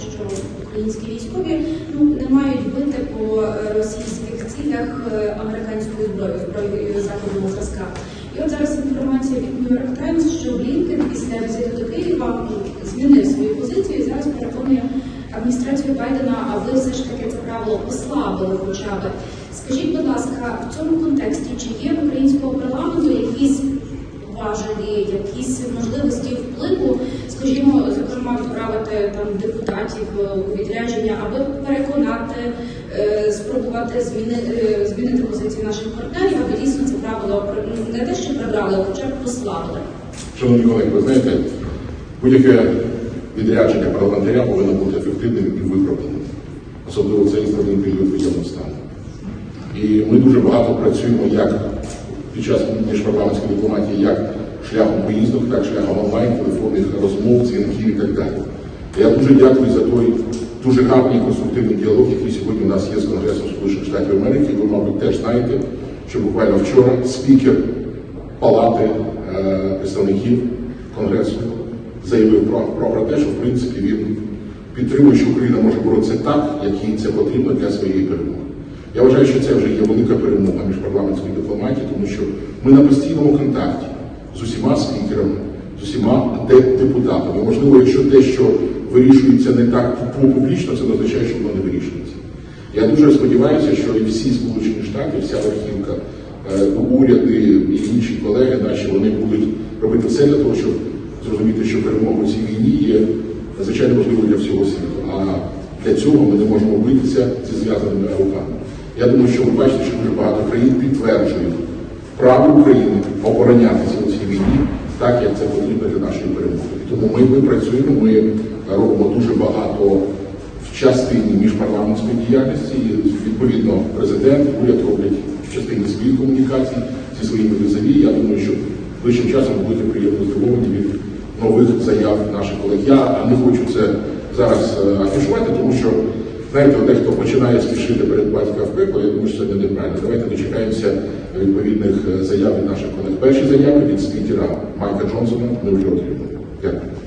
що українські військові ну не мають бити по е, російських цілях е, американською зброєю, зброєю західного зразка. І от зараз інформація від New York Times, що Блінкен після візиту до Києва змінив свою позицію і зараз переконує адміністрацію Байдена, аби все ж таки це правило послабили хоча б. Скажіть, будь ласка, в цьому контексті чи є в українського парламенту якісь важелі, якісь можливості впливу, скажімо, зокрема, відправити там депутатів е, у відрядження, аби переконати, е, спробувати змінити, змінити позиції наших партнерів, аби дійсно це правило ну, не те, що прибрали, а хоча б послабили. Шановні колеги, ви знаєте, будь-яке відрядження парламентаря повинно бути ефективним і виправданим, особливо цей складний період воєнного стану. І ми дуже багато працюємо як під час міжпарламентської дипломатії, як шляхом поїздок, так шляхом онлайн, телефонних розмов, дзвінків і так далі. Я дуже дякую за той дуже гарний конструктивний діалог, який сьогодні у нас є з Конгресом Сполучених Штатів Америки. Ви, мабуть, теж знаєте, що буквально вчора спікер Палати е, представників Конгресу заявив про, про, про те, що в принципі він підтримує, що Україна може боротися так, як їй це потрібно для своєї перемоги. Я вважаю, що це вже є велика перемога міжпарламентської дипломатії, тому що ми на постійному контакті з усіма спікерами, з усіма депутатами. Можливо, якщо дещо вирішується не так публічно, це не означає, що воно не вирішується. Я дуже сподіваюся, що і всі Сполучені Штати, вся верхівка, е, уряди і інші колеги наші, вони будуть робити все для того, щоб зрозуміти, що перемога у цій війні є надзвичайно важливою для всього світу. А для цього ми не можемо битися зі зв'язаними руками. Я думаю, що ви бачите, що дуже багато країн підтверджують право України оборонятися війні так, як це потрібно для нашої перемоги. Тому ми, ми працюємо, ми робимо дуже багато в частині міжпарламентської діяльності. І, відповідно, президент, уряд роблять в частині своїх комунікацій зі своїми візаві. Я думаю, що ближчим часом будете приємно здивовані від нових заяв наших колег. Я не хочу це зараз е, афішувати, тому що знаєте, дехто починає спішити перед батька в пекло, я думаю, що це не неправильно. Давайте дочекаємося відповідних е, заяв від наших колег. Перші заяви від спікера Майка Джонсона ми вже отримали. Дякую.